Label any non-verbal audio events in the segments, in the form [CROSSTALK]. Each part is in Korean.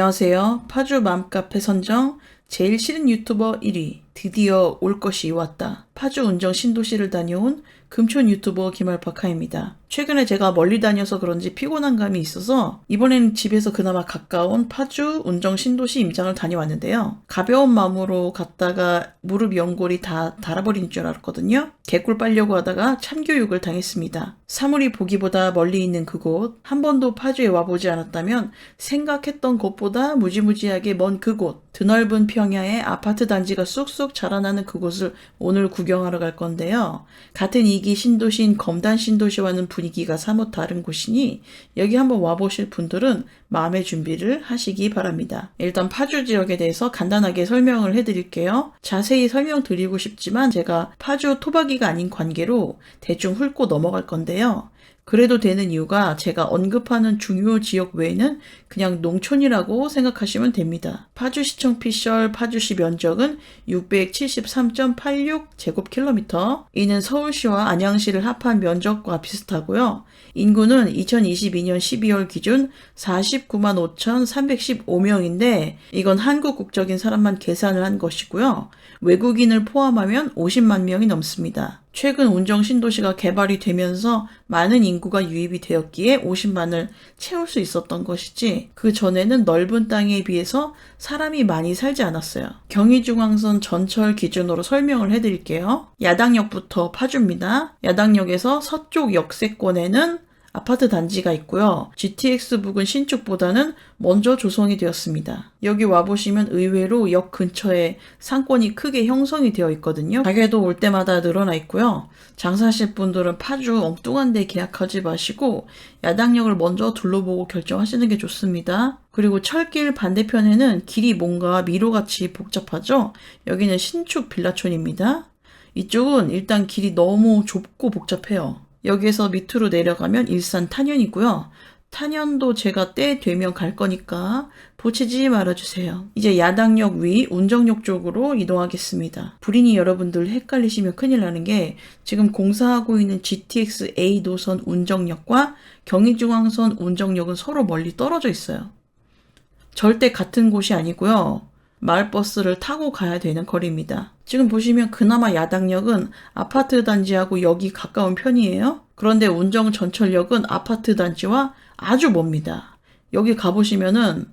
안녕하세요. 파주 맘카페 선정 제일 싫은 유튜버 1위. 드디어 올 것이 왔다. 파주 운정 신도시를 다녀온 금촌 유튜버 김알파카입니다. 최근에 제가 멀리 다녀서 그런지 피곤한 감이 있어서 이번에는 집에서 그나마 가까운 파주 운정 신도시 임장을 다녀왔는데요. 가벼운 마음으로 갔다가 무릎 연골이 다 닳아버린 줄 알았거든요. 개꿀 빨려고 하다가 참교육을 당했습니다. 사물이 보기보다 멀리 있는 그곳, 한 번도 파주에 와보지 않았다면 생각했던 곳보다 무지무지하게 먼 그곳, 드넓은 평야에 아파트 단지가 쑥쑥 자라나는 그곳을 오늘 구경하러 갈 건데요. 같은 이기 신도시인 검단 신도시와는 분위기가 사뭇 다른 곳이니 여기 한번 와보실 분들은 마음의 준비를 하시기 바랍니다. 일단 파주 지역에 대해서 간단하게 설명을 해드릴게요. 자세히 설명드리고 싶지만 제가 파주 토박이가 아닌 관계로 대충 훑고 넘어갈 건데요. 그래도 되는 이유가 제가 언급하는 중요 지역 외에는 그냥 농촌이라고 생각하시면 됩니다. 파주시청 피셜 파주시 면적은 673.86 제곱킬로미터. 이는 서울시와 안양시를 합한 면적과 비슷하고요. 인구는 2022년 12월 기준 49만 5,315명인데 이건 한국 국적인 사람만 계산을 한 것이고요. 외국인을 포함하면 50만 명이 넘습니다. 최근 운정 신도시가 개발이 되면서 많은 인구가 유입이 되었기에 50만을 채울 수 있었던 것이지 그 전에는 넓은 땅에 비해서 사람이 많이 살지 않았어요. 경의중앙선 전철 기준으로 설명을 해드릴게요. 야당역부터 파주입니다. 야당역에서 서쪽 역세권에는 아파트 단지가 있고요. GTX 부근 신축보다는 먼저 조성이 되었습니다. 여기 와보시면 의외로 역 근처에 상권이 크게 형성이 되어 있거든요. 가게도 올 때마다 늘어나 있고요. 장사하실 분들은 파주 엉뚱한 데 계약하지 마시고 야당역을 먼저 둘러보고 결정하시는 게 좋습니다. 그리고 철길 반대편에는 길이 뭔가 미로같이 복잡하죠? 여기는 신축 빌라촌입니다. 이쪽은 일단 길이 너무 좁고 복잡해요. 여기에서 밑으로 내려가면 일산 탄현이고요. 탄현도 제가 때 되면 갈 거니까 보채지 말아주세요. 이제 야당역 위 운정역 쪽으로 이동하겠습니다. 불인이 여러분들 헷갈리시면 큰일 나는 게 지금 공사하고 있는 GTX A 노선 운정역과 경의중앙선 운정역은 서로 멀리 떨어져 있어요. 절대 같은 곳이 아니고요. 마을버스를 타고 가야 되는 거리입니다. 지금 보시면 그나마 야당역은 아파트 단지하고 여기 가까운 편이에요. 그런데 운정 전철역은 아파트 단지와 아주 멉니다. 여기 가보시면은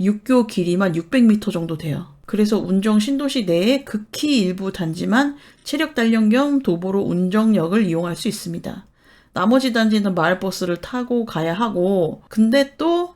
육교 길이만 600m 정도 돼요. 그래서 운정 신도시 내에 극히 일부 단지만 체력 단련 겸 도보로 운정역을 이용할 수 있습니다. 나머지 단지는 마을버스를 타고 가야 하고, 근데 또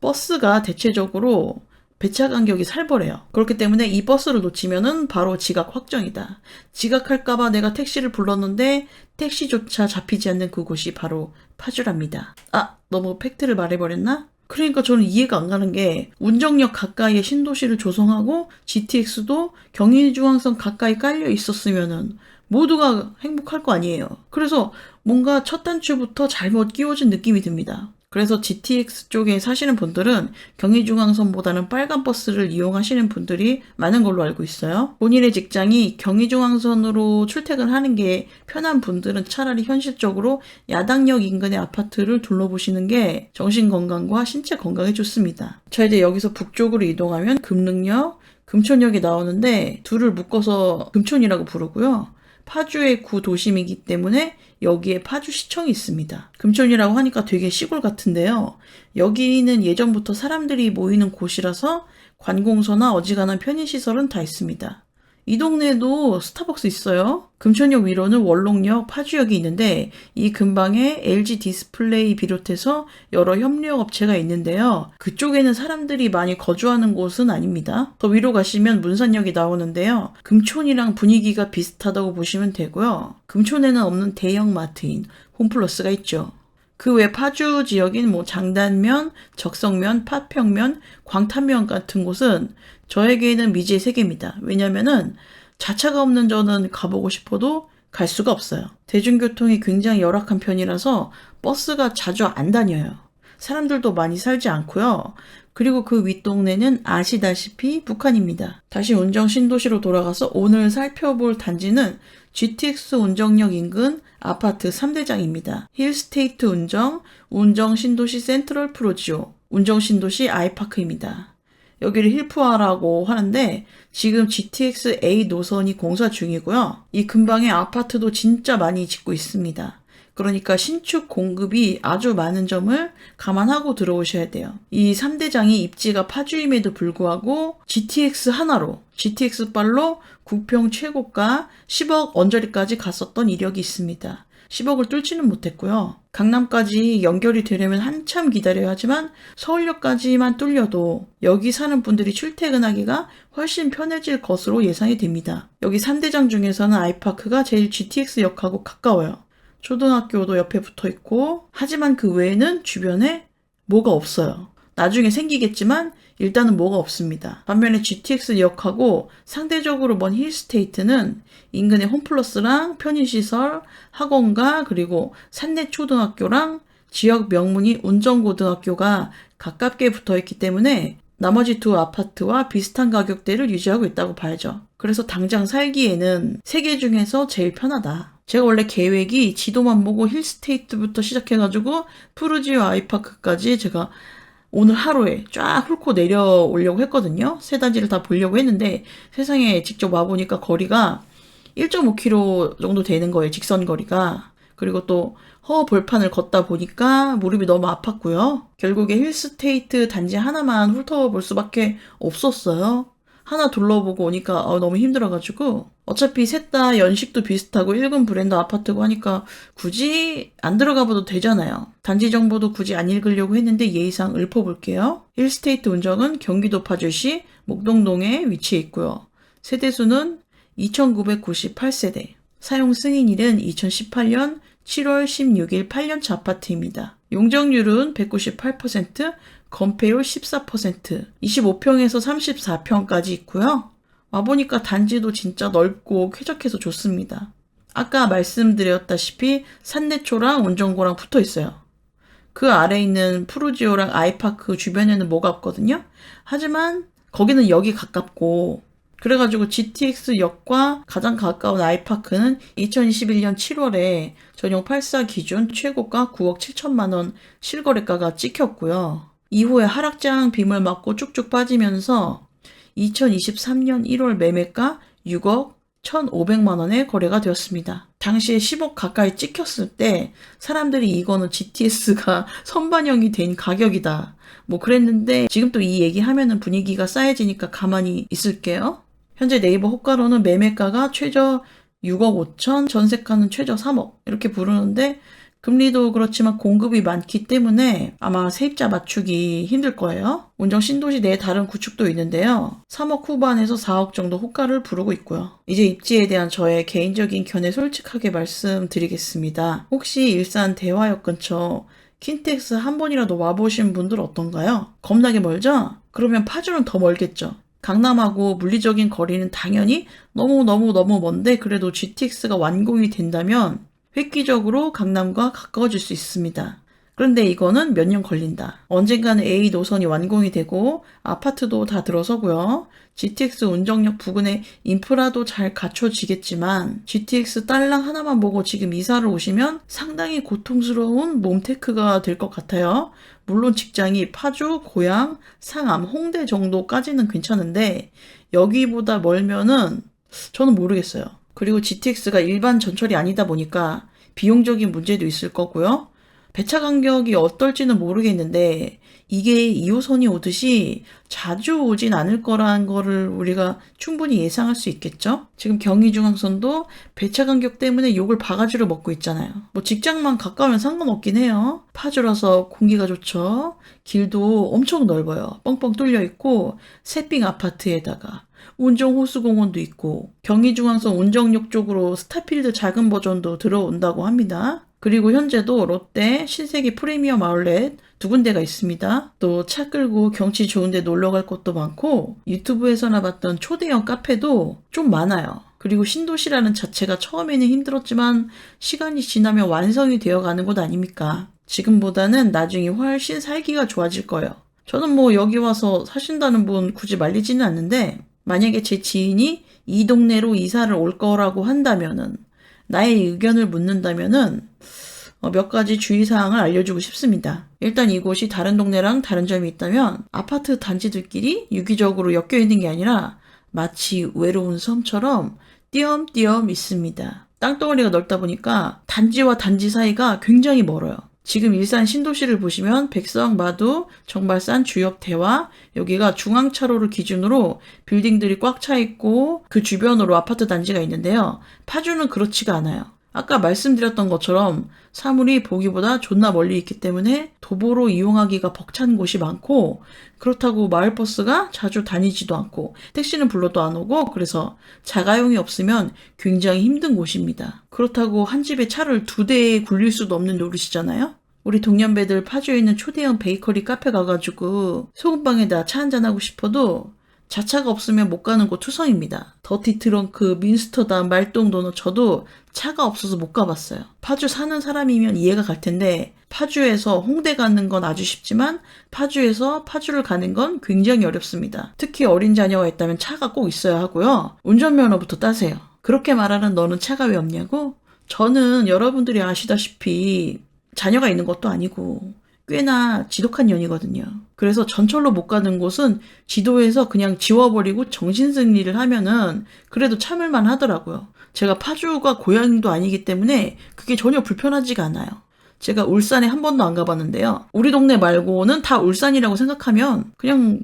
버스가 대체적으로 배차 간격이 살벌해요. 그렇기 때문에 이 버스를 놓치면은 바로 지각 확정이다. 지각할까봐 내가 택시를 불렀는데 택시조차 잡히지 않는 그곳이 바로 파주랍니다. 아, 너무 팩트를 말해버렸나? 그러니까 저는 이해가 안 가는 게 운정역 가까이에 신도시를 조성하고 GTX도 경인중앙선 가까이 깔려 있었으면은 모두가 행복할 거 아니에요. 그래서 뭔가 첫 단추부터 잘못 끼워진 느낌이 듭니다. 그래서 GTX 쪽에 사시는 분들은 경의중앙선보다는 빨간 버스를 이용하시는 분들이 많은 걸로 알고 있어요. 본인의 직장이 경의중앙선으로 출퇴근하는 게 편한 분들은 차라리 현실적으로 야당역 인근의 아파트를 둘러보시는 게 정신 건강과 신체 건강에 좋습니다. 자 이제 여기서 북쪽으로 이동하면 금능역, 금촌역이 나오는데 둘을 묶어서 금촌이라고 부르고요. 파주의 구 도심이기 때문에 여기에 파주시청이 있습니다. 금촌이라고 하니까 되게 시골 같은데요. 여기는 예전부터 사람들이 모이는 곳이라서 관공서나 어지간한 편의시설은 다 있습니다. 이 동네에도 스타벅스 있어요. 금천역 위로는 월롱역, 파주역이 있는데 이 근방에 LG 디스플레이 비롯해서 여러 협력 업체가 있는데요. 그쪽에는 사람들이 많이 거주하는 곳은 아닙니다. 더 위로 가시면 문산역이 나오는데요. 금촌이랑 분위기가 비슷하다고 보시면 되고요. 금촌에는 없는 대형 마트인 홈플러스가 있죠. 그 외 파주 지역인 뭐 장단면, 적성면, 파평면, 광탄면 같은 곳은 저에게는 미지의 세계입니다. 왜냐면은 자차가 없는 저는 가보고 싶어도 갈 수가 없어요. 대중교통이 굉장히 열악한 편이라서 버스가 자주 안 다녀요. 사람들도 많이 살지 않고요. 그리고 그 윗동네는 아시다시피 북한입니다. 다시 운정 신도시로 돌아가서 오늘 살펴볼 단지는 GTX 운정역 인근 아파트 3대장입니다. 힐스테이트 운정, 운정 신도시 센트럴 프로지오, 운정 신도시 아이파크입니다. 여기를 힐프화라고 하는데 지금 GTX A 노선이 공사 중이고요. 이 근방에 아파트도 진짜 많이 짓고 있습니다. 그러니까 신축 공급이 아주 많은 점을 감안하고 들어오셔야 돼요. 이 3대장이 입지가 파주임에도 불구하고 GTX 하나로, GTX 빨로 국평 최고가 10억 언저리까지 갔었던 이력이 있습니다. 10억을 뚫지는 못했고요. 강남까지 연결이 되려면 한참 기다려야 하지만 서울역까지만 뚫려도 여기 사는 분들이 출퇴근하기가 훨씬 편해질 것으로 예상이 됩니다. 여기 3대장 중에서는 아이파크가 제일 GTX역하고 가까워요. 초등학교도 옆에 붙어 있고, 하지만 그 외에는 주변에 뭐가 없어요. 나중에 생기겠지만 일단은 뭐가 없습니다. 반면에 GTX역하고 상대적으로 먼 힐스테이트는 인근에 홈플러스랑 편의시설, 학원가 그리고 산내 초등학교랑 지역 명문이 운정고등학교가 가깝게 붙어 있기 때문에 나머지 두 아파트와 비슷한 가격대를 유지하고 있다고 봐야죠. 그래서 당장 살기에는 세 개 중에서 제일 편하다. 제가 원래 계획이 지도만 보고 힐스테이트부터 시작해가지고 푸르지오 아이파크까지 제가 오늘 하루에 쫙 훑고 내려오려고 했거든요. 세 단지를 다 보려고 했는데 세상에 직접 와보니까 거리가 1.5km 정도 되는 거예요. 직선 거리가. 그리고 또 허벌판을 걷다 보니까 무릎이 너무 아팠고요. 결국에 힐스테이트 단지 하나만 훑어볼 수밖에 없었어요. 하나 둘러보고 오니까 어, 너무 힘들어가지고 어차피 셋 다 연식도 비슷하고 1군 브랜드 아파트고 하니까 굳이 안 들어가봐도 되잖아요. 단지 정보도 굳이 안 읽으려고 했는데 예의상 읊어볼게요. 1스테이트 운정은 경기도 파주시 목동동에 위치해 있고요. 세대수는 2998세대. 사용 승인일은 2018년 7월 16일 8년차 아파트입니다. 용적률은 198%, 건폐율 14%, 25평에서 34평까지 있고요. 와보니까 단지도 진짜 넓고 쾌적해서 좋습니다. 아까 말씀드렸다시피 산내초랑 운정고랑 붙어 있어요. 그 아래 있는 푸르지오랑 아이파크 주변에는 뭐가 없거든요. 하지만 거기는 여기 가깝고 그래가지고 GTX역과 가장 가까운 아이파크는 2021년 7월에 전용 84 기준 최고가 9억 7천만 원 실거래가가 찍혔고요. 이후에 하락장 빔을 맞고 쭉쭉 빠지면서 2023년 1월 매매가 6억 1,500만 원에 거래가 되었습니다. 당시에 10억 가까이 찍혔을 때 사람들이 이거는 GTS가 [LAUGHS] 선반영이 된 가격이다. 뭐 그랬는데 지금 또 이 얘기 하면은 분위기가 쌓여지니까 가만히 있을게요. 현재 네이버 호가로는 매매가가 최저 6억 5천, 전세가는 최저 3억 이렇게 부르는데 금리도 그렇지만 공급이 많기 때문에 아마 세입자 맞추기 힘들 거예요. 운정 신도시 내 다른 구축도 있는데요. 3억 후반에서 4억 정도 호가를 부르고 있고요. 이제 입지에 대한 저의 개인적인 견해 솔직하게 말씀드리겠습니다. 혹시 일산 대화역 근처 킨텍스 한 번이라도 와보신 분들 어떤가요? 겁나게 멀죠? 그러면 파주는 더 멀겠죠. 강남하고 물리적인 거리는 당연히 너무너무너무 먼데 그래도 GTX가 완공이 된다면 획기적으로 강남과 가까워질 수 있습니다. 그런데 이거는 몇 년 걸린다. 언젠가는 A 노선이 완공이 되고 아파트도 다 들어서고요. GTX 운정역 부근에 인프라도 잘 갖춰지겠지만 GTX 딸랑 하나만 보고 지금 이사를 오시면 상당히 고통스러운 몸테크가 될 것 같아요. 물론 직장이 파주, 고양, 상암, 홍대 정도까지는 괜찮은데 여기보다 멀면은 저는 모르겠어요. 그리고 GTX가 일반 전철이 아니다 보니까 비용적인 문제도 있을 거고요. 배차 간격이 어떨지는 모르겠는데 이게 2호선이 오듯이 자주 오진 않을 거라는 거를 우리가 충분히 예상할 수 있겠죠? 지금 경의중앙선도 배차 간격 때문에 욕을 바가지로 먹고 있잖아요. 뭐 직장만 가까우면 상관없긴 해요. 파주라서 공기가 좋죠. 길도 엄청 넓어요. 뻥뻥 뚫려 있고 새삥 아파트에다가 운정호수공원도 있고 경의중앙선 운정역 쪽으로 스타필드 작은 버전도 들어온다고 합니다. 그리고 현재도 롯데, 신세계 프리미엄 아울렛 두 군데가 있습니다. 또 차 끌고 경치 좋은데 놀러 갈 곳도 많고 유튜브에서나 봤던 초대형 카페도 좀 많아요. 그리고 신도시라는 자체가 처음에는 힘들었지만 시간이 지나면 완성이 되어 가는 곳 아닙니까? 지금보다는 나중에 훨씬 살기가 좋아질 거예요. 저는 뭐 여기 와서 사신다는 분 굳이 말리지는 않는데 만약에 제 지인이 이 동네로 이사를 올 거라고 한다면은 나의 의견을 묻는다면은 어, 몇 가지 주의사항을 알려주고 싶습니다. 일단 이곳이 다른 동네랑 다른 점이 있다면 아파트 단지들끼리 유기적으로 엮여 있는 게 아니라 마치 외로운 섬처럼 띄엄띄엄 있습니다. 땅덩어리가 넓다 보니까 단지와 단지 사이가 굉장히 멀어요. 지금 일산 신도시를 보시면 백성, 마두, 정발산, 주역, 대화 여기가 중앙차로를 기준으로 빌딩들이 꽉 차 있고 그 주변으로 아파트 단지가 있는데요. 파주는 그렇지가 않아요. 아까 말씀드렸던 것처럼 사물이 보기보다 존나 멀리 있기 때문에 도보로 이용하기가 벅찬 곳이 많고 그렇다고 마을버스가 자주 다니지도 않고 택시는 불러도 안 오고 그래서 자가용이 없으면 굉장히 힘든 곳입니다. 그렇다고 한 집에 차를 두 대에 굴릴 수도 없는 노릇이잖아요. 우리 동년배들 파주에 있는 초대형 베이커리 카페 가가지고 소금빵에다 차 한잔하고 싶어도 자차가 없으면 못 가는 곳 투성입니다. 더티 트렁크, 민스터다, 말똥 도넛 저도 차가 없어서 못 가봤어요. 파주 사는 사람이면 이해가 갈 텐데 파주에서 홍대 가는 건 아주 쉽지만 파주에서 파주를 가는 건 굉장히 어렵습니다. 특히 어린 자녀가 있다면 차가 꼭 있어야 하고요. 운전면허부터 따세요. 그렇게 말하는 너는 차가 왜 없냐고? 저는 여러분들이 아시다시피 자녀가 있는 것도 아니고 꽤나 지독한 년이거든요. 그래서 전철로 못 가는 곳은 지도에서 그냥 지워버리고 정신승리를 하면은 그래도 참을만 하더라고요. 제가 파주가 고향도 아니기 때문에 그게 전혀 불편하지가 않아요. 제가 울산에 한 번도 안 가봤는데요. 우리 동네 말고는 다 울산이라고 생각하면 그냥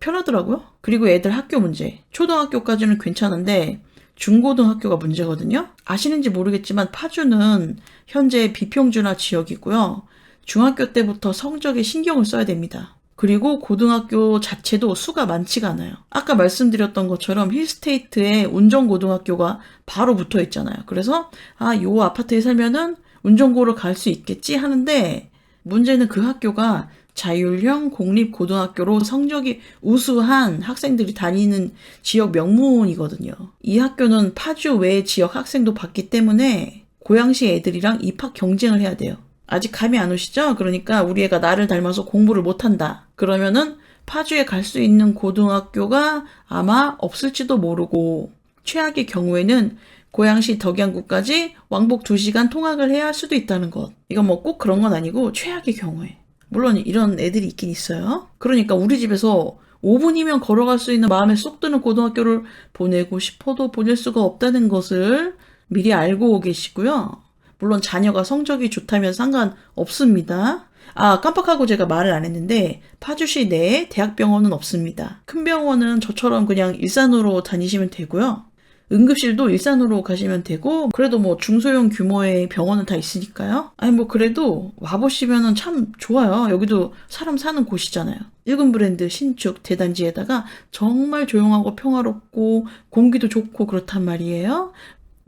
편하더라고요. 그리고 애들 학교 문제. 초등학교까지는 괜찮은데 중고등학교가 문제거든요. 아시는지 모르겠지만 파주는 현재 비평준화 지역이고요. 중학교 때부터 성적에 신경을 써야 됩니다. 그리고 고등학교 자체도 수가 많지가 않아요. 아까 말씀드렸던 것처럼 힐스테이트에 운전고등학교가 바로 붙어 있잖아요. 그래서 아, 요 아파트에 살면은 운전고를 갈수 있겠지 하는데 문제는 그 학교가 자율형 공립고등학교로 성적이 우수한 학생들이 다니는 지역 명문이거든요. 이 학교는 파주 외 지역 학생도 받기 때문에 고양시 애들이랑 입학 경쟁을 해야 돼요. 아직 감이 안 오시죠? 그러니까 우리 애가 나를 닮아서 공부를 못한다. 그러면은 파주에 갈 수 있는 고등학교가 아마 없을지도 모르고 최악의 경우에는 고양시 덕양구까지 왕복 2시간 통학을 해야 할 수도 있다는 것. 이건 뭐 꼭 그런 건 아니고 최악의 경우에. 물론 이런 애들이 있긴 있어요. 그러니까 우리 집에서 5분이면 걸어갈 수 있는 마음에 쏙 드는 고등학교를 보내고 싶어도 보낼 수가 없다는 것을 미리 알고 계시고요. 물론 자녀가 성적이 좋다면 상관없습니다. 아, 깜빡하고 제가 말을 안 했는데, 파주시 내에 대학병원은 없습니다. 큰 병원은 저처럼 그냥 일산으로 다니시면 되고요. 응급실도 일산으로 가시면 되고, 그래도 뭐 중소형 규모의 병원은 다 있으니까요. 아니, 뭐 그래도 와보시면은 참 좋아요. 여기도 사람 사는 곳이잖아요. 1군 브랜드 신축 대단지에다가 정말 조용하고 평화롭고 공기도 좋고 그렇단 말이에요.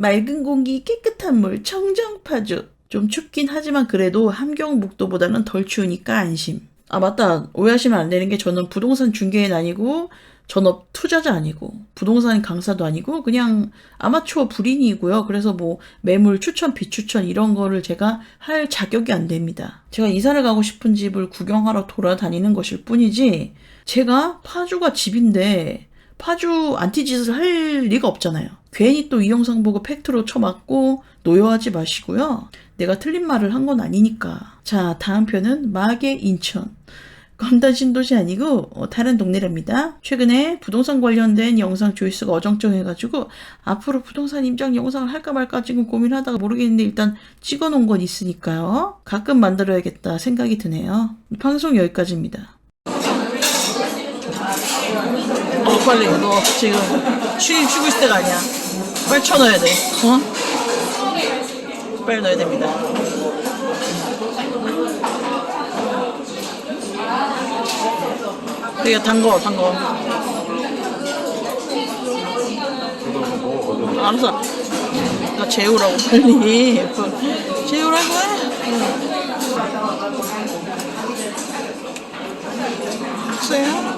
맑은 공기, 깨끗한 물, 청정파주. 좀 춥긴 하지만 그래도 함경북도보다는 덜 추우니까 안심. 아, 맞다. 오해하시면 안 되는 게 저는 부동산 중개인 아니고 전업 투자자 아니고 부동산 강사도 아니고 그냥 아마추어 불인이고요. 그래서 뭐 매물 추천, 비추천 이런 거를 제가 할 자격이 안 됩니다. 제가 이사를 가고 싶은 집을 구경하러 돌아다니는 것일 뿐이지 제가 파주가 집인데 파주 안티짓을 할 리가 없잖아요. 괜히 또 이 영상 보고 팩트로 쳐맞고 노여하지 마시고요. 내가 틀린 말을 한 건 아니니까. 자, 다음 편은 마계 인천. 검단 신도시 아니고 어, 다른 동네랍니다. 최근에 부동산 관련된 영상 조회수가 어정쩡해가지고 앞으로 부동산 임장 영상을 할까 말까 지금 고민하다가 모르겠는데 일단 찍어놓은 건 있으니까요. 가끔 만들어야겠다 생각이 드네요. 방송 여기까지입니다. 빨리 너 지금 쉬, 쉬고 있을 때가 아니야. 빨리 쳐 넣어야 돼. 어? 빨리 넣어야 됩니다. 이거 단 거 단 거. 알았어. 나 재우라고 빨리. 재우라고 해. 됐어요?